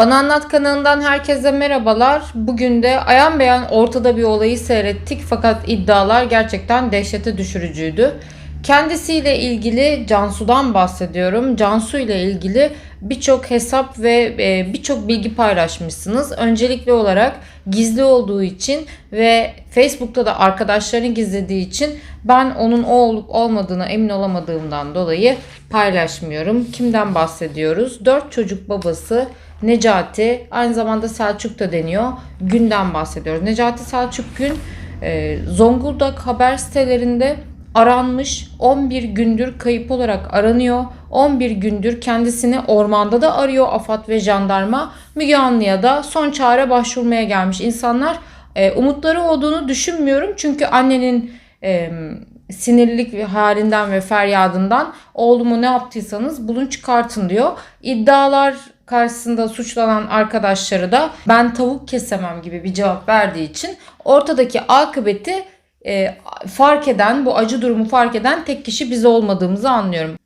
Bana Anlat kanalından herkese merhabalar. Bugün de ayan beyan ortada bir olayı seyrettik fakat iddialar gerçekten dehşete düşürücüydü. Kendisiyle ilgili Cansu'dan bahsediyorum. Cansu ile ilgili birçok hesap ve e, birçok bilgi paylaşmışsınız. Öncelikli olarak gizli olduğu için ve Facebook'ta da arkadaşlarını gizlediği için ben onun o olup olmadığına emin olamadığımdan dolayı paylaşmıyorum. Kimden bahsediyoruz? 4 çocuk babası Necati, aynı zamanda Selçuk da deniyor. Gün'den bahsediyoruz. Necati Selçuk Gün e, Zonguldak haber sitelerinde aranmış. 11 gündür kayıp olarak aranıyor. 11 gündür kendisini ormanda da arıyor AFAD ve jandarma. Müge Anlı'ya da son çare başvurmaya gelmiş insanlar. E, umutları olduğunu düşünmüyorum. Çünkü annenin e, sinirlilik halinden ve feryadından oğlumu ne yaptıysanız bulun çıkartın diyor. İddialar karşısında suçlanan arkadaşları da ben tavuk kesemem gibi bir cevap verdiği için ortadaki akıbeti e, fark eden bu acı durumu fark eden tek kişi biz olmadığımızı anlıyorum.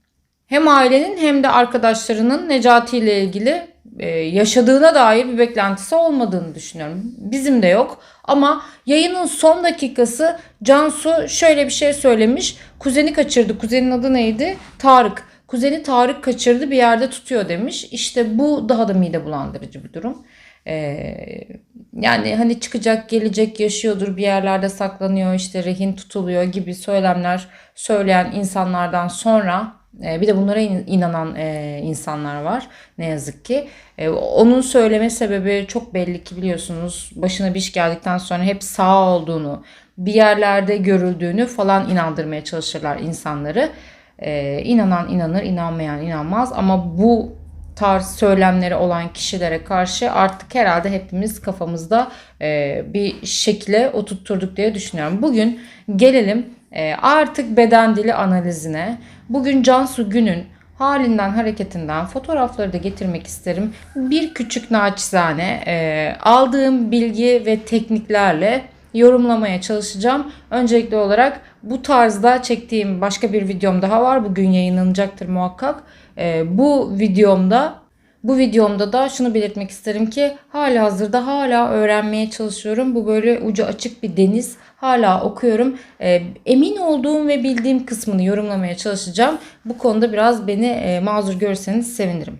Hem ailenin hem de arkadaşlarının Necati ile ilgili e, yaşadığına dair bir beklentisi olmadığını düşünüyorum. Bizim de yok. Ama yayının son dakikası Cansu şöyle bir şey söylemiş. Kuzeni kaçırdı. Kuzenin adı neydi? Tarık. Kuzeni Tarık kaçırdı bir yerde tutuyor demiş. İşte bu daha da mide bulandırıcı bir durum. Ee, yani hani çıkacak gelecek yaşıyordur bir yerlerde saklanıyor işte rehin tutuluyor gibi söylemler söyleyen insanlardan sonra e, bir de bunlara in- inanan e, insanlar var ne yazık ki. E, onun söyleme sebebi çok belli ki biliyorsunuz başına bir iş geldikten sonra hep sağ olduğunu bir yerlerde görüldüğünü falan inandırmaya çalışırlar insanları. İnanan inanır inanmayan inanmaz ama bu tarz söylemleri olan kişilere karşı artık herhalde hepimiz kafamızda e, bir şekle oturtturduk diye düşünüyorum. Bugün gelelim e, artık beden dili analizine. Bugün Cansu Gün'ün halinden hareketinden fotoğrafları da getirmek isterim. Bir küçük naçizane e, aldığım bilgi ve tekniklerle yorumlamaya çalışacağım. Öncelikli olarak bu tarzda çektiğim başka bir videom daha var. Bugün yayınlanacaktır muhakkak. Ee, bu videomda bu videomda da şunu belirtmek isterim ki hala hazırda hala öğrenmeye çalışıyorum. Bu böyle ucu açık bir deniz. Hala okuyorum. Ee, emin olduğum ve bildiğim kısmını yorumlamaya çalışacağım. Bu konuda biraz beni e, mazur görseniz sevinirim.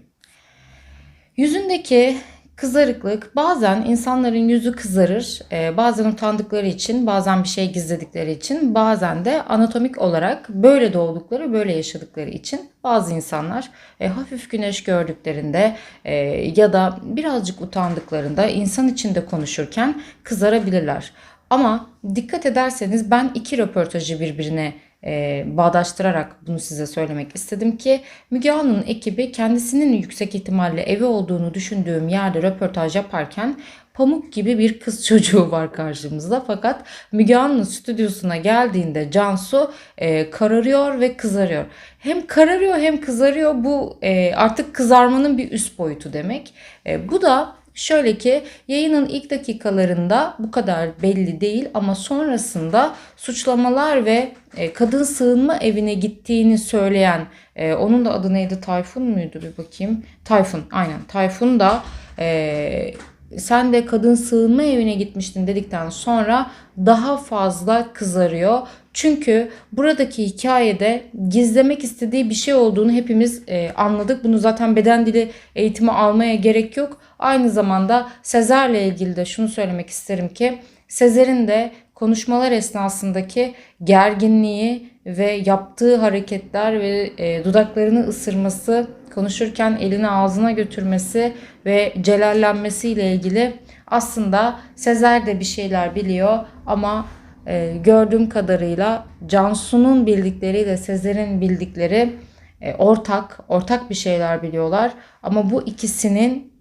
Yüzündeki kızarıklık bazen insanların yüzü kızarır. Ee, bazen utandıkları için, bazen bir şey gizledikleri için, bazen de anatomik olarak böyle doğdukları, böyle yaşadıkları için bazı insanlar e, hafif güneş gördüklerinde e, ya da birazcık utandıklarında insan içinde konuşurken kızarabilirler. Ama dikkat ederseniz ben iki röportajı birbirine e, bağdaştırarak bunu size söylemek istedim ki Müge Anlı'nın ekibi kendisinin yüksek ihtimalle evi olduğunu düşündüğüm yerde röportaj yaparken pamuk gibi bir kız çocuğu var karşımızda. Fakat Müge Anlı stüdyosuna geldiğinde Cansu e, kararıyor ve kızarıyor. Hem kararıyor hem kızarıyor. Bu e, artık kızarmanın bir üst boyutu demek. E, bu da Şöyle ki yayının ilk dakikalarında bu kadar belli değil ama sonrasında suçlamalar ve e, kadın sığınma evine gittiğini söyleyen e, onun da adı neydi? Tayfun muydu? Bir bakayım. Tayfun aynen. Tayfun da e, sen de kadın sığınma evine gitmiştin dedikten sonra daha fazla kızarıyor. Çünkü buradaki hikayede gizlemek istediği bir şey olduğunu hepimiz e, anladık. Bunu zaten beden dili eğitimi almaya gerek yok. Aynı zamanda Sezer'le ilgili de şunu söylemek isterim ki Sezer'in de konuşmalar esnasındaki gerginliği ve yaptığı hareketler ve e, dudaklarını ısırması, konuşurken elini ağzına götürmesi ve celallenmesiyle ilgili aslında Sezer de bir şeyler biliyor ama e, gördüğüm kadarıyla Cansu'nun bildikleriyle Sezer'in bildikleri e, ortak, ortak bir şeyler biliyorlar. Ama bu ikisinin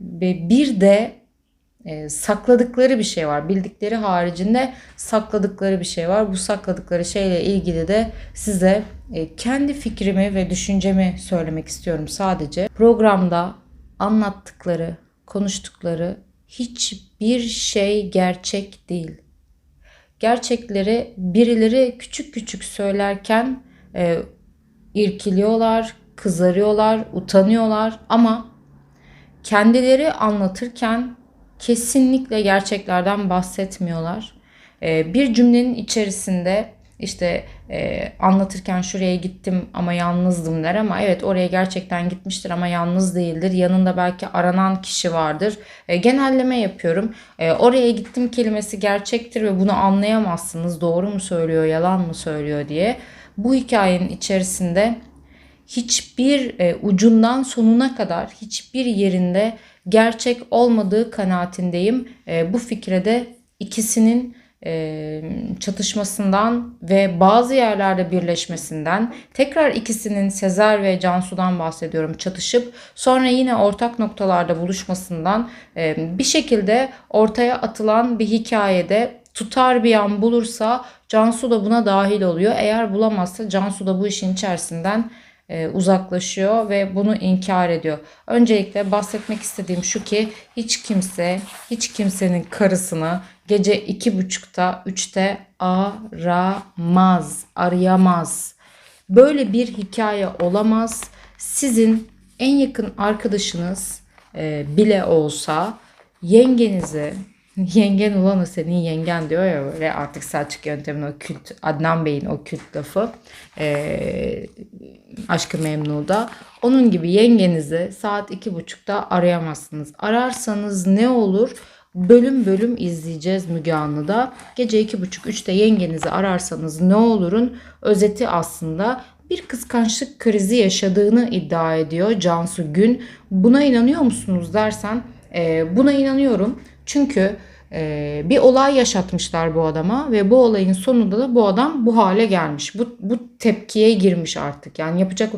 bir de e, sakladıkları bir şey var. Bildikleri haricinde sakladıkları bir şey var. Bu sakladıkları şeyle ilgili de size e, kendi fikrimi ve düşüncemi söylemek istiyorum sadece. Programda anlattıkları, konuştukları hiçbir şey gerçek değil. Gerçekleri birileri küçük küçük söylerken e, irkiliyorlar, kızarıyorlar, utanıyorlar ama kendileri anlatırken kesinlikle gerçeklerden bahsetmiyorlar. Ee, bir cümlenin içerisinde işte e, anlatırken şuraya gittim ama yalnızdım der ama evet oraya gerçekten gitmiştir ama yalnız değildir. Yanında belki aranan kişi vardır. E, genelleme yapıyorum. E, oraya gittim kelimesi gerçektir ve bunu anlayamazsınız. Doğru mu söylüyor, yalan mı söylüyor diye. Bu hikayenin içerisinde hiçbir e, ucundan sonuna kadar hiçbir yerinde gerçek olmadığı kanaatindeyim. E, bu fikre de ikisinin e, çatışmasından ve bazı yerlerde birleşmesinden tekrar ikisinin Sezer ve Cansu'dan bahsediyorum çatışıp sonra yine ortak noktalarda buluşmasından e, bir şekilde ortaya atılan bir hikayede tutar bir an bulursa Cansu da buna dahil oluyor. Eğer bulamazsa Cansu da bu işin içerisinden uzaklaşıyor ve bunu inkar ediyor. Öncelikle bahsetmek istediğim şu ki hiç kimse hiç kimsenin karısını gece iki buçukta üçte aramaz, arayamaz. Böyle bir hikaye olamaz. Sizin en yakın arkadaşınız e, bile olsa yengenizi yengen ulan o senin yengen diyor ya böyle artık Selçuk yöntemin o kült Adnan Bey'in o kült lafı e, Aşkı Memnu'da onun gibi yengenizi saat iki buçukta arayamazsınız. Ararsanız ne olur? Bölüm bölüm izleyeceğiz Müge Anlı'da. Gece iki buçuk üçte yengenizi ararsanız ne olurun özeti aslında bir kıskançlık krizi yaşadığını iddia ediyor Cansu Gün. Buna inanıyor musunuz dersen e, buna inanıyorum. Çünkü e, bir olay yaşatmışlar bu adama ve bu olayın sonunda da bu adam bu hale gelmiş. Bu, bu tepkiye girmiş artık. Yani yapacak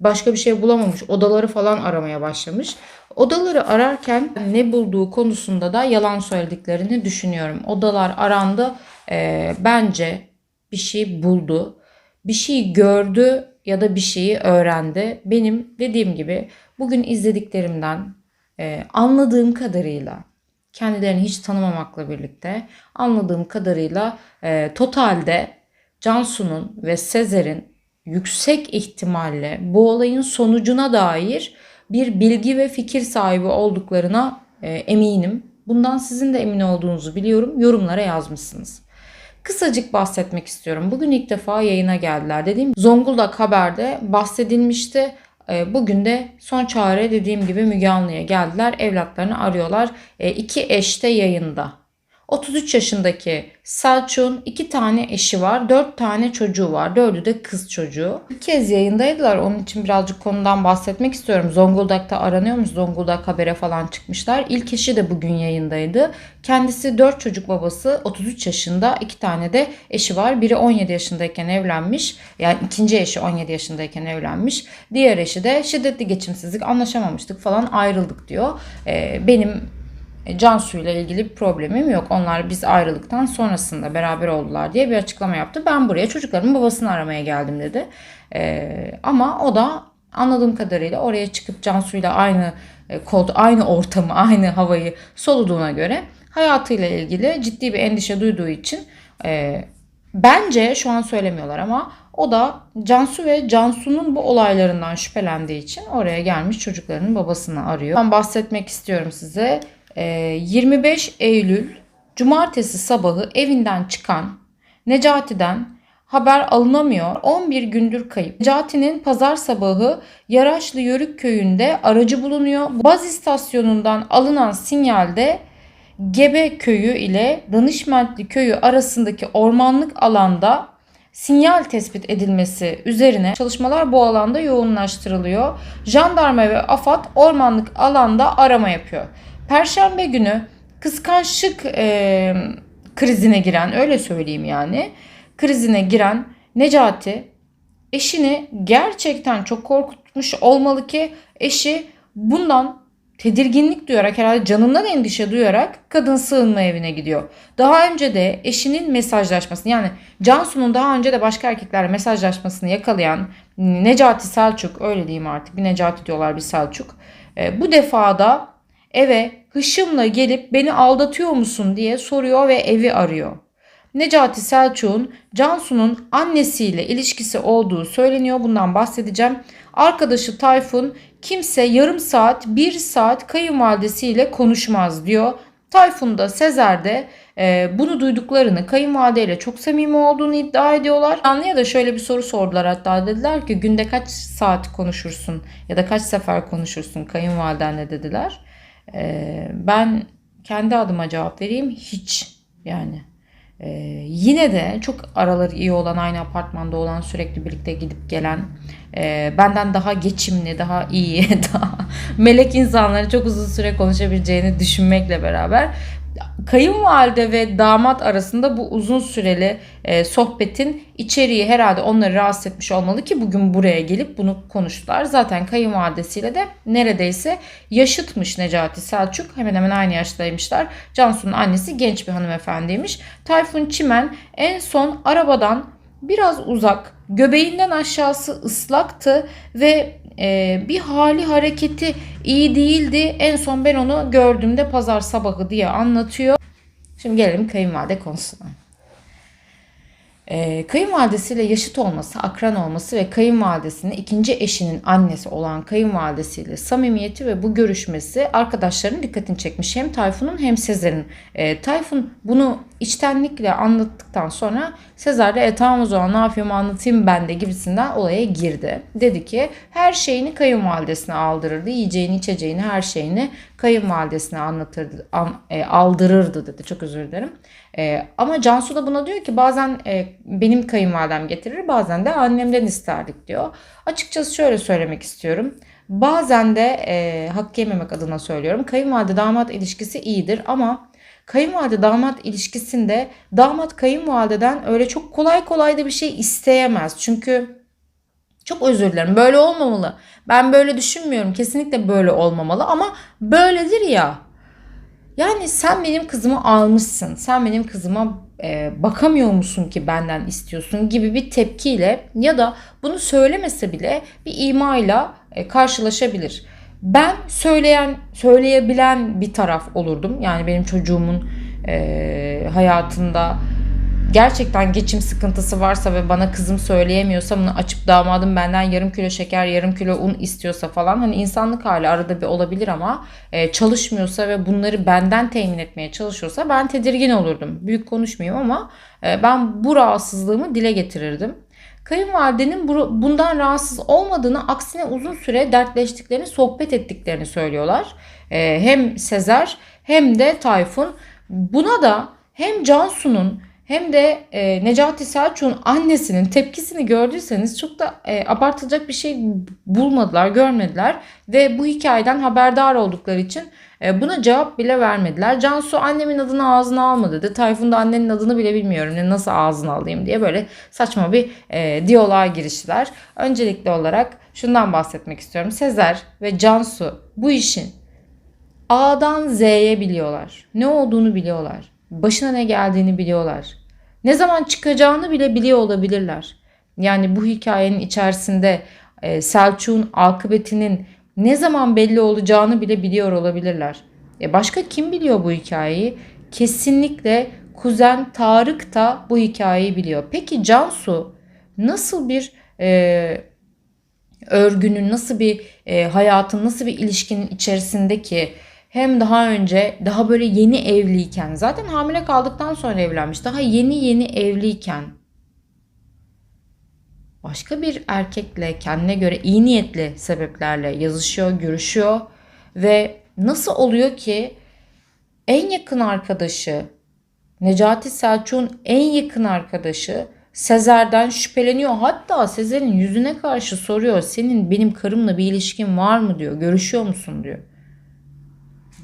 başka bir şey bulamamış. Odaları falan aramaya başlamış. Odaları ararken ne bulduğu konusunda da yalan söylediklerini düşünüyorum. Odalar arandı. E, bence bir şey buldu. Bir şey gördü ya da bir şeyi öğrendi. Benim dediğim gibi bugün izlediklerimden e, anladığım kadarıyla kendilerini hiç tanımamakla birlikte anladığım kadarıyla e, totalde Cansu'nun ve Sezer'in yüksek ihtimalle bu olayın sonucuna dair bir bilgi ve fikir sahibi olduklarına e, eminim. Bundan sizin de emin olduğunuzu biliyorum. Yorumlara yazmışsınız. Kısacık bahsetmek istiyorum. Bugün ilk defa yayına geldiler. Dediğim Zonguldak Haber'de bahsedilmişti. Ee, bugün de son çare dediğim gibi Müge Anlı'ya geldiler. Evlatlarını arıyorlar. E, iki eş de yayında. 33 yaşındaki Selçuk'un iki tane eşi var. Dört tane çocuğu var. Dördü de kız çocuğu. Bir kez yayındaydılar. Onun için birazcık konudan bahsetmek istiyorum. Zonguldak'ta aranıyormuş. Zonguldak habere falan çıkmışlar. İlk eşi de bugün yayındaydı. Kendisi dört çocuk babası. 33 yaşında. iki tane de eşi var. Biri 17 yaşındayken evlenmiş. Yani ikinci eşi 17 yaşındayken evlenmiş. Diğer eşi de şiddetli geçimsizlik anlaşamamıştık falan ayrıldık diyor. Ee, benim Cansu ile ilgili bir problemim yok. Onlar biz ayrılıktan sonrasında beraber oldular diye bir açıklama yaptı. Ben buraya çocuklarımın babasını aramaya geldim dedi. Ee, ama o da anladığım kadarıyla oraya çıkıp Cansu ile aynı e, kod, aynı ortamı, aynı havayı soluduğuna göre hayatıyla ilgili ciddi bir endişe duyduğu için e, bence şu an söylemiyorlar ama o da Cansu ve Cansu'nun bu olaylarından şüphelendiği için oraya gelmiş çocuklarının babasını arıyor. Ben bahsetmek istiyorum size. 25 ee, Eylül Cumartesi sabahı evinden çıkan Necati'den haber alınamıyor. 11 gündür kayıp. Necati'nin pazar sabahı Yaraşlı Yörük köyünde aracı bulunuyor. Baz istasyonundan alınan sinyalde Gebe köyü ile Danışmentli köyü arasındaki ormanlık alanda sinyal tespit edilmesi üzerine çalışmalar bu alanda yoğunlaştırılıyor. Jandarma ve AFAD ormanlık alanda arama yapıyor. Perşembe günü kıskançlık e, krizine giren öyle söyleyeyim yani krizine giren Necati eşini gerçekten çok korkutmuş olmalı ki eşi bundan tedirginlik duyarak herhalde canından endişe duyarak kadın sığınma evine gidiyor. Daha önce de eşinin mesajlaşmasını yani Cansu'nun daha önce de başka erkeklerle mesajlaşmasını yakalayan Necati Selçuk öyle diyeyim artık bir Necati diyorlar bir Selçuk. E, bu defada eve hışımla gelip beni aldatıyor musun diye soruyor ve evi arıyor. Necati Selçuk'un Cansu'nun annesiyle ilişkisi olduğu söyleniyor. Bundan bahsedeceğim. Arkadaşı Tayfun kimse yarım saat, bir saat kayınvalidesiyle konuşmaz diyor. Tayfun da Sezer de e, bunu duyduklarını kayınvalideyle çok samimi olduğunu iddia ediyorlar. Anlıya da şöyle bir soru sordular hatta dediler ki günde kaç saat konuşursun ya da kaç sefer konuşursun kayınvalidenle dediler. E, ben kendi adıma cevap vereyim hiç yani. Ee, yine de çok araları iyi olan, aynı apartmanda olan, sürekli birlikte gidip gelen, e, benden daha geçimli, daha iyi, daha melek insanları çok uzun süre konuşabileceğini düşünmekle beraber kayınvalide ve damat arasında bu uzun süreli e, sohbetin içeriği herhalde onları rahatsız etmiş olmalı ki bugün buraya gelip bunu konuştular. Zaten kayınvalidesiyle de neredeyse yaşıtmış Necati Selçuk. Hemen hemen aynı yaştaymışlar. Cansu'nun annesi genç bir hanımefendiymiş. Tayfun Çimen en son arabadan biraz uzak, göbeğinden aşağısı ıslaktı ve e, bir hali hareketi iyi değildi. En son ben onu gördüğümde pazar sabahı diye anlatıyor. Şimdi gelelim kayınvalide konusuna. E, kayınvalidesiyle yaşıt olması, akran olması ve kayınvalidesinin ikinci eşinin annesi olan kayınvalidesiyle samimiyeti ve bu görüşmesi arkadaşlarının dikkatini çekmiş. Hem Tayfun'un hem Sezer'in. E, Tayfun bunu içtenlikle anlattıktan sonra Sezer de e tamam o zaman ne yapayım anlatayım ben de gibisinden olaya girdi. Dedi ki her şeyini kayınvalidesine aldırırdı. Yiyeceğini içeceğini her şeyini kayınvalidesine anlatırdı, an, e, aldırırdı dedi. Çok özür dilerim. E, ama Cansu da buna diyor ki bazen e, benim kayınvalidem getirir bazen de annemden isterdik diyor. Açıkçası şöyle söylemek istiyorum. Bazen de e, hak yememek adına söylüyorum. Kayınvalide damat ilişkisi iyidir ama kayınvalide damat ilişkisinde damat kayınvalideden öyle çok kolay kolay da bir şey isteyemez. Çünkü çok özür dilerim böyle olmamalı. Ben böyle düşünmüyorum. Kesinlikle böyle olmamalı ama böyledir ya. Yani sen benim kızımı almışsın. Sen benim kızıma e, bakamıyor musun ki benden istiyorsun gibi bir tepkiyle ya da bunu söylemese bile bir imayla e, karşılaşabilir. Ben söyleyen, söyleyebilen bir taraf olurdum. Yani benim çocuğumun e, hayatında gerçekten geçim sıkıntısı varsa ve bana kızım söyleyemiyorsa bunu açıp damadım benden yarım kilo şeker yarım kilo un istiyorsa falan hani insanlık hali arada bir olabilir ama e, çalışmıyorsa ve bunları benden temin etmeye çalışıyorsa ben tedirgin olurdum. Büyük konuşmayayım ama e, ben bu rahatsızlığımı dile getirirdim. Kayınvalidenin bundan rahatsız olmadığını aksine uzun süre dertleştiklerini, sohbet ettiklerini söylüyorlar. E, hem Sezer hem de Tayfun. Buna da hem Cansu'nun hem de e, Necati Selçuk'un annesinin tepkisini gördüyseniz çok da e, abartılacak bir şey bulmadılar, görmediler ve bu hikayeden haberdar oldukları için e, buna cevap bile vermediler. Cansu annemin adını ağzına alma dedi. Tayfun da annenin adını bile bilmiyorum. Ne nasıl ağzına alayım diye böyle saçma bir e, diyaloğa giriştiler. Öncelikli olarak şundan bahsetmek istiyorum. Sezer ve Cansu bu işin A'dan Z'ye biliyorlar. Ne olduğunu biliyorlar. Başına ne geldiğini biliyorlar. Ne zaman çıkacağını bile biliyor olabilirler. Yani bu hikayenin içerisinde e, Selçuk'un akıbetinin ne zaman belli olacağını bile biliyor olabilirler. E başka kim biliyor bu hikayeyi? Kesinlikle kuzen Tarık da bu hikayeyi biliyor. Peki Cansu nasıl bir e, örgünün, nasıl bir e, hayatın, nasıl bir ilişkinin içerisindeki hem daha önce daha böyle yeni evliyken zaten hamile kaldıktan sonra evlenmiş. Daha yeni yeni evliyken başka bir erkekle kendine göre iyi niyetli sebeplerle yazışıyor, görüşüyor ve nasıl oluyor ki en yakın arkadaşı Necati Selçuk'un en yakın arkadaşı Sezer'den şüpheleniyor. Hatta Sezer'in yüzüne karşı soruyor. Senin benim karımla bir ilişkin var mı diyor. Görüşüyor musun diyor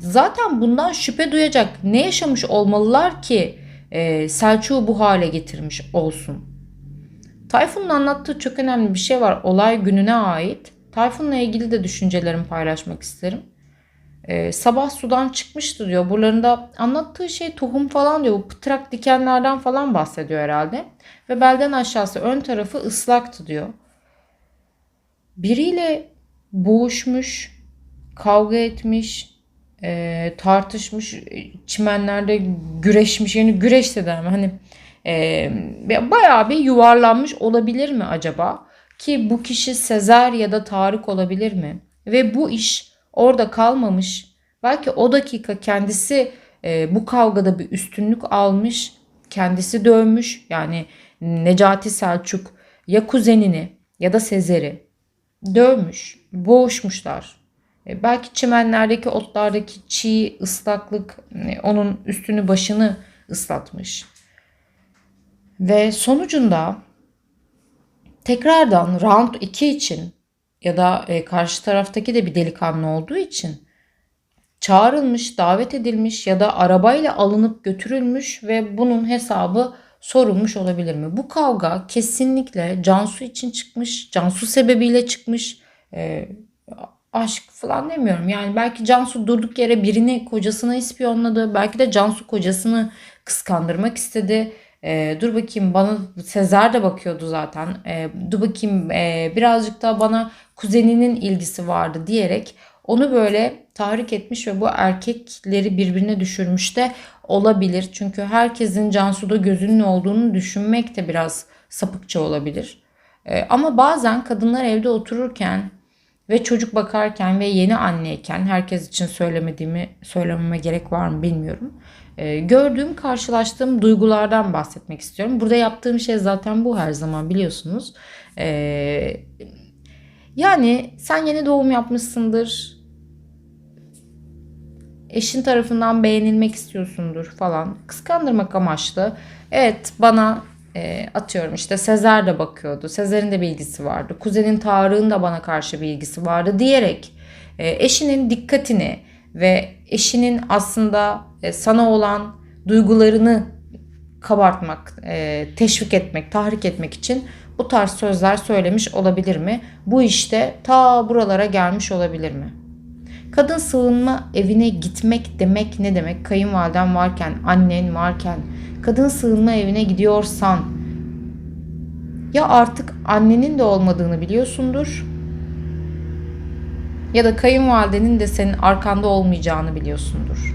zaten bundan şüphe duyacak ne yaşamış olmalılar ki e, Selçuk'u bu hale getirmiş olsun. Tayfun'un anlattığı çok önemli bir şey var olay gününe ait. Tayfun'la ilgili de düşüncelerimi paylaşmak isterim. Ee, sabah sudan çıkmıştı diyor. Buralarında anlattığı şey tohum falan diyor. Bu pıtrak dikenlerden falan bahsediyor herhalde. Ve belden aşağısı ön tarafı ıslaktı diyor. Biriyle boğuşmuş, kavga etmiş, e, tartışmış, çimenlerde güreşmiş. Yani güreş de derme. Hani e, bayağı bir yuvarlanmış olabilir mi acaba? Ki bu kişi Sezer ya da Tarık olabilir mi? Ve bu iş orada kalmamış. Belki o dakika kendisi e, bu kavgada bir üstünlük almış. Kendisi dövmüş. Yani Necati Selçuk ya kuzenini ya da Sezer'i dövmüş. Boğuşmuşlar. E, belki çimenlerdeki otlardaki çiğ ıslaklık e, onun üstünü başını ıslatmış. Ve sonucunda tekrardan round 2 için ya da e, karşı taraftaki de bir delikanlı olduğu için çağrılmış, davet edilmiş ya da arabayla alınıp götürülmüş ve bunun hesabı sorulmuş olabilir mi? Bu kavga kesinlikle Cansu için çıkmış, Cansu sebebiyle çıkmış. Aşk falan demiyorum. Yani belki Cansu durduk yere birini kocasına ispiyonladı. Belki de Cansu kocasını kıskandırmak istedi. E, dur bakayım bana Sezer de bakıyordu zaten. E, dur bakayım e, birazcık da bana kuzeninin ilgisi vardı diyerek onu böyle tahrik etmiş ve bu erkekleri birbirine düşürmüş de olabilir. Çünkü herkesin Cansu'da gözünün olduğunu düşünmek de biraz sapıkça olabilir. E, ama bazen kadınlar evde otururken ve çocuk bakarken ve yeni anneyken herkes için söylemediğimi söylememe gerek var mı bilmiyorum. Ee, gördüğüm, karşılaştığım duygulardan bahsetmek istiyorum. Burada yaptığım şey zaten bu her zaman biliyorsunuz. Ee, yani sen yeni doğum yapmışsındır. Eşin tarafından beğenilmek istiyorsundur falan. Kıskandırmak amaçlı. Evet bana e, atıyorum işte Sezer de bakıyordu. Sezer'in de bilgisi vardı. Kuzenin Tarık'ın da bana karşı bilgisi vardı diyerek e, eşinin dikkatini ve eşinin aslında e, sana olan duygularını kabartmak, e, teşvik etmek, tahrik etmek için bu tarz sözler söylemiş olabilir mi? Bu işte ta buralara gelmiş olabilir mi? Kadın sığınma evine gitmek demek ne demek? Kayınvaliden varken, annen varken, kadın sığınma evine gidiyorsan ya artık annenin de olmadığını biliyorsundur ya da kayınvalidenin de senin arkanda olmayacağını biliyorsundur.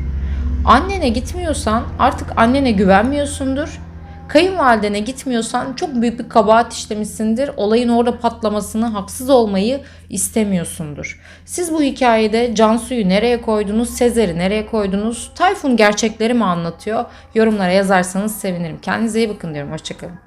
Annene gitmiyorsan artık annene güvenmiyorsundur. Kayınvalidene gitmiyorsan çok büyük bir kabahat işlemişsindir. Olayın orada patlamasını, haksız olmayı istemiyorsundur. Siz bu hikayede Cansu'yu nereye koydunuz, Sezer'i nereye koydunuz? Tayfun gerçekleri mi anlatıyor? Yorumlara yazarsanız sevinirim. Kendinize iyi bakın diyorum. Hoşçakalın.